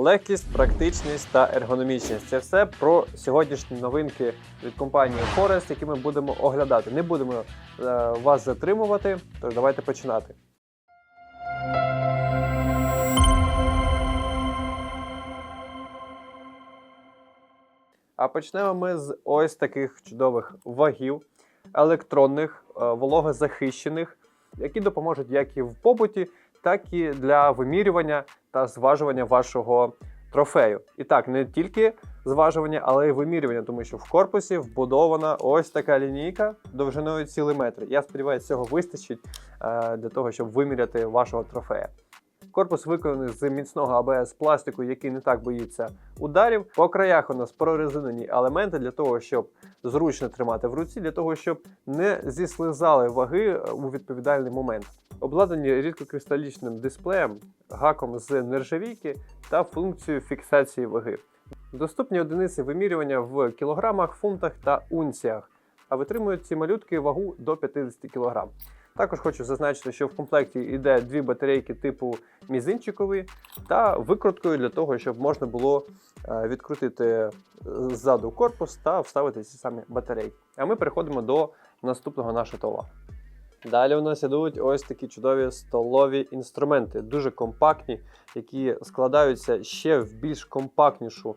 Легкість, практичність та ергономічність це все про сьогоднішні новинки від компанії Forest, які ми будемо оглядати. Не будемо е, вас затримувати, тож давайте починати. А почнемо ми з ось таких чудових вагів, електронних, е, вологозахищених, які допоможуть як і в побуті, так і для вимірювання та зважування вашого трофею. І так, не тільки зважування, але й вимірювання, тому що в корпусі вбудована ось така лінійка довжиною цілий метр. Я сподіваюся, цього вистачить е, для того, щоб виміряти вашого трофея. Корпус виконаний з міцного АБС пластику, який не так боїться ударів. По краях у нас прорезинені елементи для того, щоб зручно тримати в руці, для того, щоб не зіслизали ваги у відповідальний момент. Обладнані рідкокристалічним дисплеєм, гаком з нержавійки та функцією фіксації ваги. Доступні одиниці вимірювання в кілограмах, фунтах та унціях, а витримують ці малютки вагу до 50 кг. Також хочу зазначити, що в комплекті йде дві батарейки типу мізинчикові та викруткою для того, щоб можна було е, відкрутити е, ззаду корпус та вставити ці самі батарейки. А ми переходимо до наступного нашого товару. Далі у нас ідуть ось такі чудові столові інструменти, дуже компактні, які складаються ще в більш компактнішу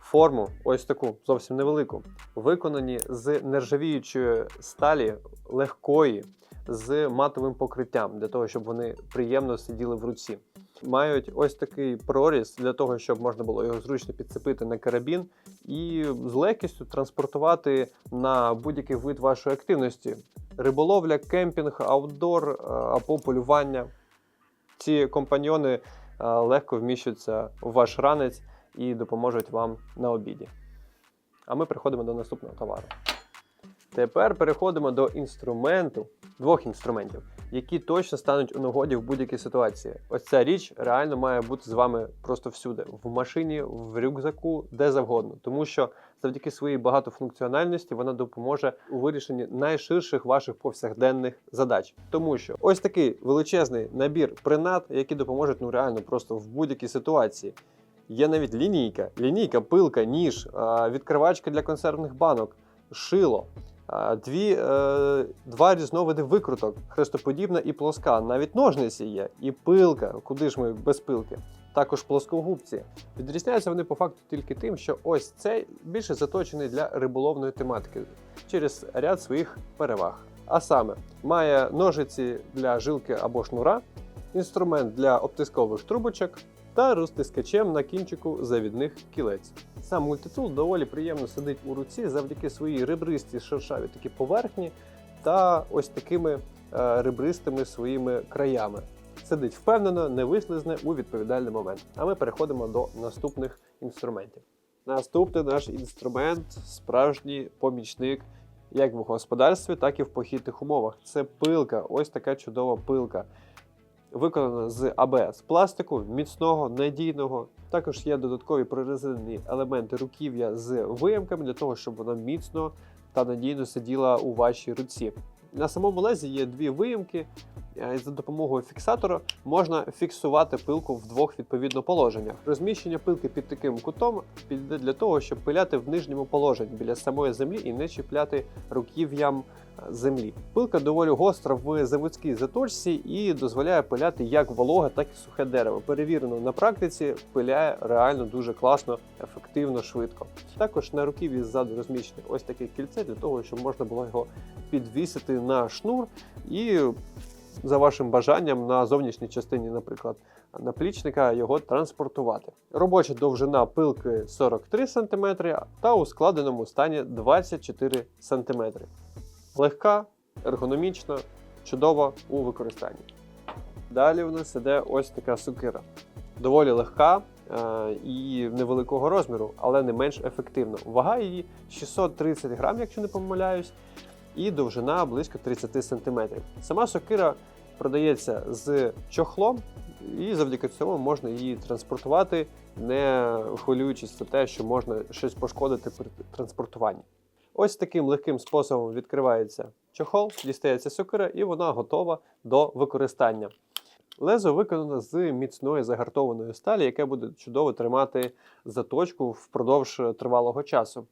форму, ось таку зовсім невелику, виконані з нержавіючої сталі легкої, з матовим покриттям, для того, щоб вони приємно сиділи в руці. Мають ось такий проріз для того, щоб можна було його зручно підцепити на карабін і з легкістю транспортувати на будь-який вид вашої активності: риболовля, кемпінг, аутдор е, або полювання. Ці компаньйони е, легко вміщуються в ваш ранець і допоможуть вам на обіді. А ми переходимо до наступного товару. Тепер переходимо до інструменту, двох інструментів, які точно стануть у нагоді в будь-якій ситуації. Ось ця річ реально має бути з вами просто всюди: в машині, в рюкзаку, де завгодно. Тому що завдяки своїй багатофункціональності вона допоможе у вирішенні найширших ваших повсякденних задач. Тому що ось такий величезний набір принад, які допоможуть ну реально просто в будь-якій ситуації. Є навіть лінійка, лінійка, пилка, ніж, відкривачка для консервних банок, шило, дві, е, два різновиди викруток, хрестоподібна і плоска. Навіть ножниці є, і пилка, куди ж ми без пилки. Також плоскогубці. Відрізняються вони по факту тільки тим, що ось цей більше заточений для риболовної тематики через ряд своїх переваг. А саме, має ножиці для жилки або шнура, інструмент для обтискових трубочок та розтискачем на кінчику завідних кілець. Сам мультитул доволі приємно сидить у руці завдяки своїй ребристій шершаві такі поверхні та ось такими е, ребристими своїми краями. Сидить впевнено, не вислизне у відповідальний момент. А ми переходимо до наступних інструментів. Наступний наш інструмент справжній помічник як в господарстві, так і в похідних умовах. Це пилка, ось така чудова пилка виконана з АБС пластику, міцного, надійного. Також є додаткові прорезинені елементи руків'я з виямками для того, щоб вона міцно та надійно сиділа у вашій руці. На самому лезі є дві виїмки, е, і за допомогою фіксатора можна фіксувати пилку в двох відповідно положеннях. Розміщення пилки під таким кутом підійде для того, щоб пиляти в нижньому положенні біля самої землі і не чіпляти руків'ям е, землі. Пилка доволі гостра в заводській заточці і дозволяє пиляти як вологе, так і сухе дерево. Перевірено на практиці, пиляє реально дуже класно, ефективно, швидко. Також на руків'ї ззаду розміщене ось таке кільце для того, щоб можна було його підвісити на шнур і за вашим бажанням на зовнішній частині, наприклад, наплічника його транспортувати. Робоча довжина пилки 43 см та у складеному стані 24 см. Легка, ергономічна, чудова у використанні. Далі у нас іде ось така сукира. Доволі легка е, і невеликого розміру, але не менш ефективна. Вага її 630 грам, якщо не помиляюсь, і довжина близько 30 см. Сама сокира продається з чохлом, і завдяки цьому можна її транспортувати, не хвилюючись за те, що можна щось пошкодити при транспортуванні. Ось таким легким способом відкривається чохол, дістається сокира, і вона готова до використання. Лезо виконано з міцної загартованої сталі, яке буде чудово тримати заточку впродовж тривалого часу.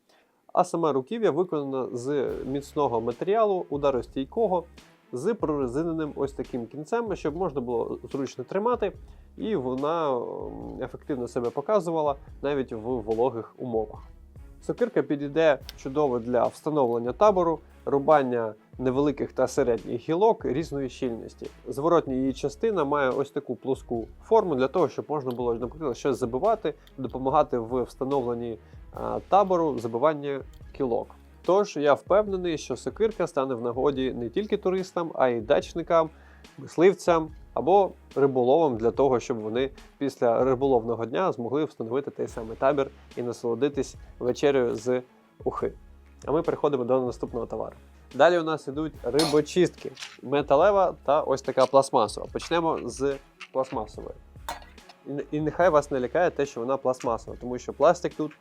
А саме руків'я виконано з міцного матеріалу, ударостійкого, з прорезиненим ось таким кінцем, щоб можна було зручно тримати, і вона ефективно себе показувала навіть в вологих умовах. Сокирка підійде чудово для встановлення табору, рубання невеликих та середніх гілок різної щільності. Зворотня її частина має ось таку плоску форму для того, щоб можна було, наприклад, щось забивати, допомагати в встановленні табору забивання кілок. Тож я впевнений, що сокирка стане в нагоді не тільки туристам, а й дачникам, мисливцям або риболовам для того, щоб вони після риболовного дня змогли встановити той самий табір і насолодитись вечерею з ухи. А ми переходимо до наступного товару. Далі у нас ідуть рибочистки, металева та ось така пластмасова. Почнемо з пластмасової. І нехай вас не лякає те, що вона пластмасова, тому що пластик тут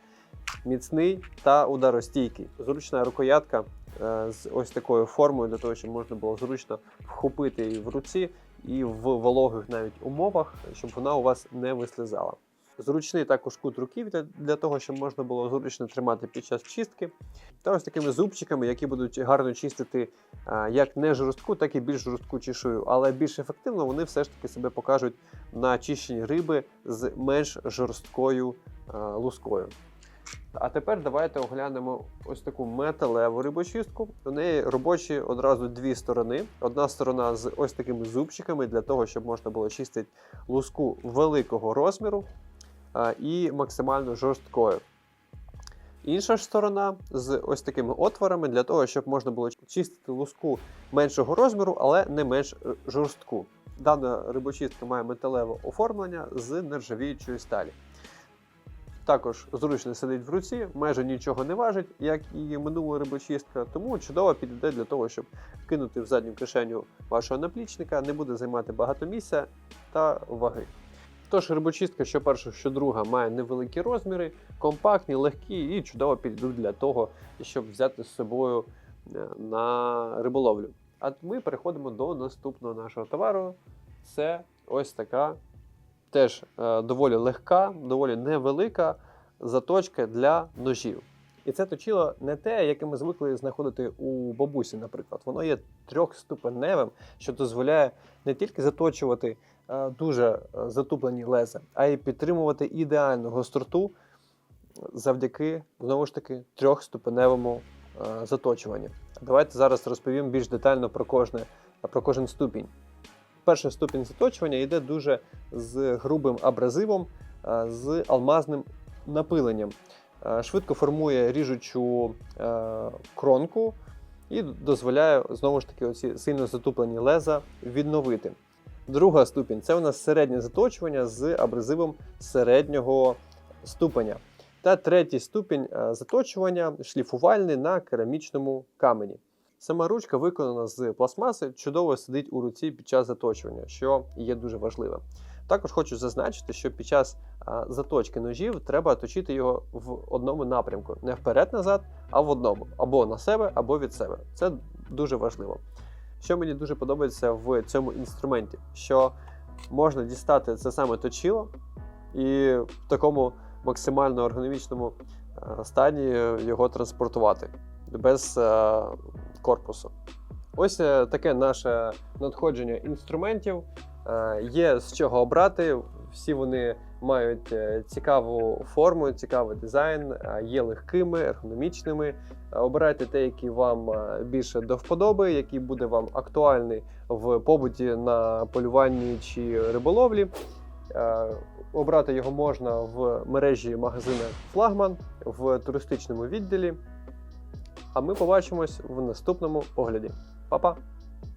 міцний та ударостійкий. Зручна рукоятка е, з ось такою формою, для того, щоб можна було зручно вхопити її в руці і в вологих навіть умовах, щоб вона у вас не вислизала. Зручний також кут руків'я для того, щоб можна було зручно тримати під час чистки. Та ось такими зубчиками, які будуть гарно чистити а, як не жорстку, так і більш жорстку чешую. Але більш ефективно вони все ж таки себе покажуть на чищенні риби з менш жорсткою а, лускою. А тепер давайте оглянемо ось таку металеву рибочистку. У неї робочі одразу дві сторони. Одна сторона з ось такими зубчиками для того, щоб можна було чистити луску великого розміру і максимально жорсткою. Інша ж сторона з ось такими отворами для того, щоб можна було чистити луску меншого розміру, але не менш е, жорстку. Дана рибочистка має металеве оформлення з нержавіючої сталі. Також зручно сидить в руці, майже нічого не важить, як і минула рибочистка, тому чудово підійде для того, щоб кинути в задню кишеню вашого наплічника, не буде займати багато місця та ваги. Тож рибочистка, що перша, що друга, має невеликі розміри, компактні, легкі і чудово підійдуть для того, щоб взяти з собою е, на риболовлю. А ми переходимо до наступного нашого товару. Це ось така теж е, доволі легка, доволі невелика заточка для ножів. І це точило не те, яке ми звикли знаходити у бабусі, наприклад. Воно є трьохступеневим, що дозволяє не тільки заточувати е, дуже е, затуплені леза, а й підтримувати ідеальну гостроту завдяки знову ж таки трьохступеневому заточуванню. Давайте зараз розповім більш детально про кожне про кожен ступінь. Перший ступінь заточування йде дуже з грубим абразивом, е, з алмазним напиленням. Е, Швидко формує ріжучу е, кронку і дозволяє знову ж таки оці сильно затуплені леза відновити. Друга ступінь це у нас середнє заточування з абразивом середнього ступеня. Та третій ступінь заточування шліфувальний на керамічному камені. Сама ручка виконана з пластмаси, чудово сидить у руці під час заточування, що є дуже важливим. Також хочу зазначити, що під час заточки ножів треба точити його в одному напрямку, не вперед-назад, а в одному, або на себе, або від себе. Це дуже важливо. Що мені дуже подобається в цьому інструменті, що можна дістати це саме точило і в такому максимально ергономічному стані його транспортувати без корпусу. Ось е, таке наше надходження інструментів. Е, Є з чого обрати. Всі вони мають е, цікаву форму, цікавий дизайн, є легкими, ергономічними. Обирайте те, який вам більше до вподоби, який буде вам актуальний в побуті на полюванні чи риболовлі. Обрати його можна в мережі магазина Флагман в туристичному відділі. А ми побачимось в наступному огляді. Па-па!